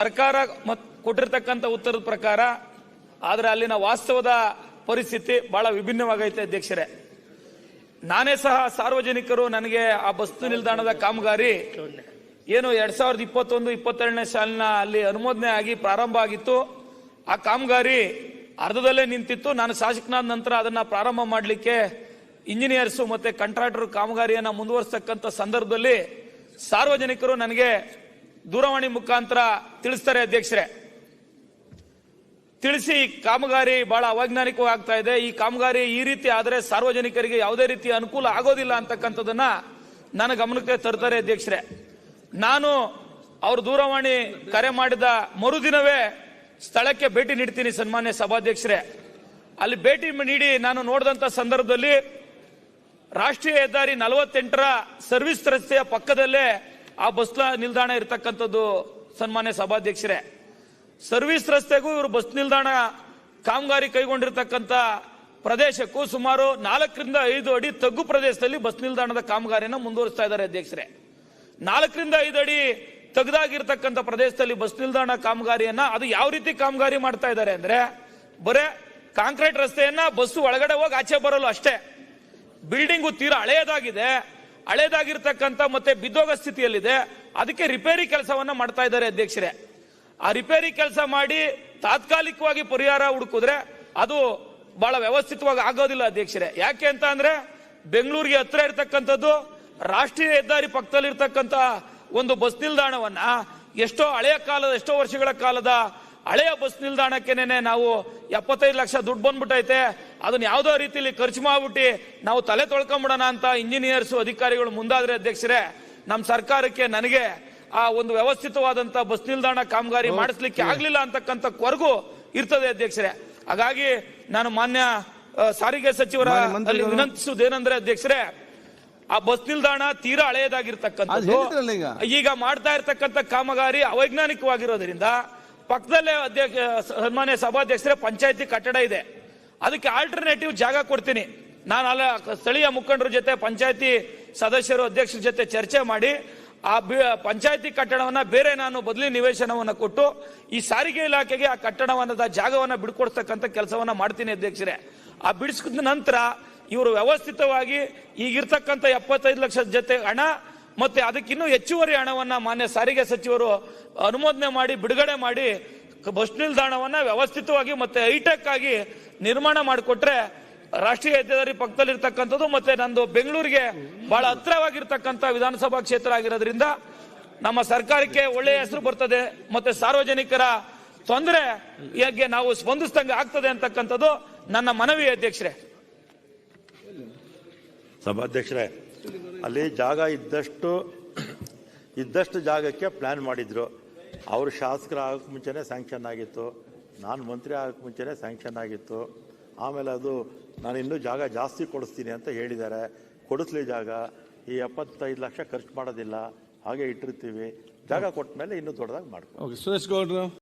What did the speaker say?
ಸರ್ಕಾರ ಕೊಟ್ಟಿರ್ತಕ್ಕಂಥ ಉತ್ತರದ ಪ್ರಕಾರ, ಆದರೆ ಅಲ್ಲಿನ ವಾಸ್ತವದ ಪರಿಸ್ಥಿತಿ ಬಹಳ ವಿಭಿನ್ನವಾಗೈತೆ ಅಧ್ಯಕ್ಷರೇ. ನಾನೇ ಸಹ ಸಾರ್ವಜನಿಕರು, ನನಗೆ ಆ ಬಸ್ ನಿಲ್ದಾಣದ ಕಾಮಗಾರಿ ಏನು ಎರಡ್ ಸಾವಿರದ ಇಪ್ಪತ್ತೊಂದು, ಇಪ್ಪತ್ತೆರಡನೇ ಸಾಲಿನ ಅಲ್ಲಿ ಅನುಮೋದನೆ ಆಗಿ ಪ್ರಾರಂಭ ಆಗಿತ್ತು. ಆ ಕಾಮಗಾರಿ ಅರ್ಧದಲ್ಲೇ ನಿಂತಿತ್ತು. ನಾನು ಶಾಸಕನಾದ ನಂತರ ಅದನ್ನ ಪ್ರಾರಂಭ ಮಾಡಲಿಕ್ಕೆ ಇಂಜಿನಿಯರ್ಸ್ ಮತ್ತೆ ಕಾಂಟ್ರಾಕ್ಟರ್ ಕಾಮಗಾರಿಯನ್ನ ಮುಂದುವರಿಸತಕ್ಕಂಥ ಸಂದರ್ಭದಲ್ಲಿ ಸಾರ್ವಜನಿಕರು ನನಗೆ ದೂರವಾಣಿ ಮುಖಾಂತರ ತಿಳಿಸ್ತಾರೆ ಅಧ್ಯಕ್ಷರೇ. ತಿಳಿಸಿ ಕಾಮಗಾರಿ ಬಹಳ ಆಗ್ತಾ ಇದೆ. ಈ ಕಾಮಗಾರಿ ಈ ರೀತಿ ಆದರೆ ಸಾರ್ವಜನಿಕರಿಗೆ ಯಾವುದೇ ರೀತಿ ಅನುಕೂಲ ಆಗೋದಿಲ್ಲ ಅಂತಕ್ಕಂಥದ್ದನ್ನ ನನ್ನ ಗಮನಕ್ಕೆ ತರ್ತಾರೆ ಅಧ್ಯಕ್ಷರೇ. ನಾನು ಅವರು ದೂರವಾಣಿ ಕರೆ ಮಾಡಿದ ಮರುದಿನವೇ ಸ್ಥಳಕ್ಕೆ ಭೇಟಿ ನೀಡ್ತೀನಿ ಸನ್ಮಾನ್ಯ ಸಭಾಧ್ಯಕ್ಷರೇ. ಅಲ್ಲಿ ಭೇಟಿ ನೀಡಿ ನಾನು ನೋಡಿದಂತ ಸಂದರ್ಭದಲ್ಲಿ ರಾಷ್ಟ್ರೀಯ ಹೆದ್ದಾರಿ ನಲವತ್ತೆಂಟರ ಸರ್ವಿಸ್ ರಸ್ತೆಯ ಪಕ್ಕದಲ್ಲೇ ಆ ಬಸ್ ನಿಲ್ದಾಣ ಇರತಕ್ಕಂಥದ್ದು ಸನ್ಮಾನ್ಯ ಸಭಾಧ್ಯಕ್ಷರೇ. ಸರ್ವಿಸ್ ರಸ್ತೆಗೂ ಇವರು ಬಸ್ ನಿಲ್ದಾಣ ಕಾಮಗಾರಿ ಕೈಗೊಂಡಿರ್ತಕ್ಕಂಥ ಪ್ರದೇಶಕ್ಕೂ ಸುಮಾರು ನಾಲ್ಕರಿಂದ ಐದು ಅಡಿ ತಗ್ಗು ಪ್ರದೇಶದಲ್ಲಿ ಬಸ್ ನಿಲ್ದಾಣದ ಕಾಮಗಾರಿಯನ್ನು ಮುಂದುವರಿಸ್ತಾ ಇದ್ದಾರೆ ಅಧ್ಯಕ್ಷರೇ. ನಾಲ್ಕರಿಂದ ಐದು ಅಡಿ ತೆಗೆದಾಗಿರ್ತಕ್ಕಂಥ ಪ್ರದೇಶದಲ್ಲಿ ಬಸ್ ನಿಲ್ದಾಣ ಕಾಮಗಾರಿಯನ್ನ ಅದು ಯಾವ ರೀತಿ ಕಾಮಗಾರಿ ಮಾಡ್ತಾ ಇದ್ದಾರೆ ಅಂದ್ರೆ, ಬರೇ ಕಾಂಕ್ರೀಟ್ ರಸ್ತೆಯನ್ನ ಬಸ್ಸು ಒಳಗಡೆ ಹೋಗಿ ಆಚೆ ಬರಲು ಅಷ್ಟೇ. ಬಿಲ್ಡಿಂಗು ತೀರಾ ಹಳೆಯದಾಗಿದೆ ಹಳೆಯದಾಗಿರ್ತಕ್ಕಂಥ ಮತ್ತೆ ಬಿದ್ದೋಗ ಸ್ಥಿತಿಯಲ್ಲಿದೆ, ಅದಕ್ಕೆ ರಿಪೇರಿ ಕೆಲಸವನ್ನ ಮಾಡ್ತಾ ಇದ್ದಾರೆ ಅಧ್ಯಕ್ಷರೇ. ಆ ರಿಪೇರಿ ಕೆಲಸ ಮಾಡಿ ತಾತ್ಕಾಲಿಕವಾಗಿ ಪರಿಹಾರ ಹುಡುಕಿದ್ರೆ ಅದು ಬಹಳ ವ್ಯವಸ್ಥಿತವಾಗಿ ಆಗೋದಿಲ್ಲ ಅಧ್ಯಕ್ಷರೇ. ಯಾಕೆ ಅಂತ ಅಂದ್ರೆ ಬೆಂಗಳೂರಿಗೆ ಹತ್ರ ಇರ್ತಕ್ಕಂಥದ್ದು, ರಾಷ್ಟ್ರೀಯ ಹೆದ್ದಾರಿ ಪಕ್ಕದಲ್ಲಿ ಇರ್ತಕ್ಕಂಥ ಒಂದು ಬಸ್ ನಿಲ್ದಾಣವನ್ನ ಎಷ್ಟೋ ಹಳೆಯ ಕಾಲದ, ಎಷ್ಟೋ ವರ್ಷಗಳ ಕಾಲದ ಹಳೆಯ ಬಸ್ ನಿಲ್ದಾಣಕ್ಕೆನೆ ನಾವು ಎಪ್ಪತ್ತೈದು ಲಕ್ಷ ದುಡ್ಡು ಬಂದ್ಬಿಟ್ಟೈತೆ ಅದನ್ನ ಯಾವುದೋ ರೀತಿಯಲ್ಲಿ ಖರ್ಚು ಮಾಡ್ಬಿಟ್ಟು ನಾವು ತಲೆ ತೊಳ್ಕೊಂಬಿಡೋಣ ಅಂತ ಇಂಜಿನಿಯರ್ಸ್ ಅಧಿಕಾರಿಗಳು ಮುಂದಾದ್ರೆ ಅಧ್ಯಕ್ಷರೇ ನಮ್ಮ ಸರ್ಕಾರಕ್ಕೆ ನನಗೆ ಆ ಒಂದು ವ್ಯವಸ್ಥಿತವಾದಂತ ಬಸ್ ನಿಲ್ದಾಣ ಕಾಮಗಾರಿ ಮಾಡಿಸ್ಲಿಕ್ಕೆ ಆಗ್ಲಿಲ್ಲ ಅಂತಕ್ಕಂಥ ಕೊರಗು ಇರ್ತದೆ ಅಧ್ಯಕ್ಷರೇ. ಹಾಗಾಗಿ ನಾನು ಮಾನ್ಯ ಸಾರಿಗೆ ಸಚಿವರ ವಿನಂತಿಸುವುದೇನೆಂದ್ರೆ ಅಧ್ಯಕ್ಷರೇ ಆ ಬಸ್ ನಿಲ್ದಾಣ ತೀರಾ ಹಳೆಯದಾಗಿರ್ತಕ್ಕಂಥದ್ದು. ಈಗ. ಈಗ ಮಾಡ್ತಾ ಇರ್ತಕ್ಕಂಥ ಕಾಮಗಾರಿ ಅವೈಜ್ಞಾನಿಕವಾಗಿರೋದ್ರಿಂದ ಪಕ್ಕದಲ್ಲೇ ಅಧ್ಯಕ್ಷ ಸನ್ಮಾನ್ಯ ಸಭಾಧ್ಯಕ್ಷರೇ ಪಂಚಾಯತಿ ಕಟ್ಟಡ ಇದೆ. ಅದಕ್ಕೆ ಆಲ್ಟರ್ನೇಟಿವ್ ಜಾಗ ಕೊಡ್ತೀನಿ. ನಾನು ಅಲ್ಲ ಸ್ಥಳೀಯ ಮುಖಂಡರ ಜೊತೆ, ಪಂಚಾಯತಿ ಸದಸ್ಯರು, ಅಧ್ಯಕ್ಷರ ಜೊತೆ ಚರ್ಚೆ ಮಾಡಿ, ಆ ಪಂಚಾಯತಿ ಕಟ್ಟಡವನ್ನ ಬೇರೆ ನಾನು ಬದಲಿ ನಿವೇಶನವನ್ನು ಕೊಟ್ಟು, ಈ ಸಾರಿಗೆ ಇಲಾಖೆಗೆ ಆ ಕಟ್ಟಡವನ್ನದ ಜಾಗವನ್ನು ಬಿಡ್ಕೊಡ್ತಕ್ಕಂಥ ಕೆಲಸವನ್ನ ಮಾಡ್ತೀನಿ ಅಧ್ಯಕ್ಷರೇ. ಆ ಬಿಡಿಸಿದ ನಂತರ ಇವರು ವ್ಯವಸ್ಥಿತವಾಗಿ ಈಗಿರ್ತಕ್ಕಂಥ ಎಪ್ಪತ್ತೈದು ಲಕ್ಷದ ಜೊತೆ ಹಣ ಮತ್ತೆ ಅದಕ್ಕಿನ್ನೂ ಹೆಚ್ಚುವರಿ ಹಣವನ್ನ ಮಾನ್ಯ ಸಾರಿಗೆ ಸಚಿವರು ಅನುಮೋದನೆ ಮಾಡಿ, ಬಿಡುಗಡೆ ಮಾಡಿ ಬಸ್ ನಿಲ್ದಾಣವನ್ನ ವ್ಯವಸ್ಥಿತವಾಗಿ ಮತ್ತೆ ಹೈಟೆಕ್ ಆಗಿ ನಿರ್ಮಾಣ ಮಾಡಿಕೊಟ್ರೆ ರಾಷ್ಟ್ರೀಯ ಹೆದ್ದಾರಿ ಪಕ್ಕದಲ್ಲಿ ಇರ್ತಕ್ಕಂಥದ್ದು ಮತ್ತೆ ನಂದು ಬೆಂಗಳೂರಿಗೆ ಬಹಳ ಹತ್ರವಾಗಿರ್ತಕ್ಕಂಥ ವಿಧಾನಸಭಾ ಕ್ಷೇತ್ರ ಆಗಿರೋದ್ರಿಂದ ನಮ್ಮ ಸರ್ಕಾರಕ್ಕೆ ಒಳ್ಳೆಯ ಹೆಸರು ಬರ್ತದೆ, ಮತ್ತೆ ಸಾರ್ವಜನಿಕರ ತೊಂದರೆ ಹೇಗೆ ನಾವು ಸ್ಪಂದಿಸ್ದಂಗೆ ಆಗ್ತದೆ ಅಂತಕ್ಕಂಥದ್ದು ನನ್ನ ಮನವಿ ಅಧ್ಯಕ್ಷರೇ. ಸಭಾಧ್ಯಕ್ಷರೇ, ಅಲ್ಲಿ ಜಾಗ ಇದ್ದಷ್ಟು ಇದ್ದಷ್ಟು ಜಾಗಕ್ಕೆ ಪ್ಲ್ಯಾನ್ ಮಾಡಿದ್ರು. ಅವರು ಶಾಸಕರ ಆಗೋಕ್ಕೆ ಮುಂಚೆನೇ ಸ್ಯಾಂಕ್ಷನ್ ಆಗಿತ್ತು. ನಾನು ಮಂತ್ರಿ ಆಗೋಕ್ಕೆ ಮುಂಚೆನೇ ಸ್ಯಾಂಕ್ಷನ್ ಆಗಿತ್ತು. ಆಮೇಲೆ ಅದು ನಾನು ಇನ್ನೂ ಜಾಗ ಜಾಸ್ತಿ ಕೊಡಿಸ್ತೀನಿ ಅಂತ ಹೇಳಿದ್ದಾರೆ. ಕೊಡಿಸ್ಲಿ ಜಾಗ. ಈ ಎಪ್ಪತ್ತೈದು ಲಕ್ಷ ಖರ್ಚು ಮಾಡೋದಿಲ್ಲ. ಹಾಗೆ ಇಟ್ಟಿರ್ತೀವಿ. ಜಾಗ ಕೊಟ್ಟ ಮೇಲೆ ಇನ್ನೂ ದೊಡ್ಡದಾಗಿ ಮಾಡ್ಕೊ ಸುರೇಶ್ ಗೌಡ್ರು.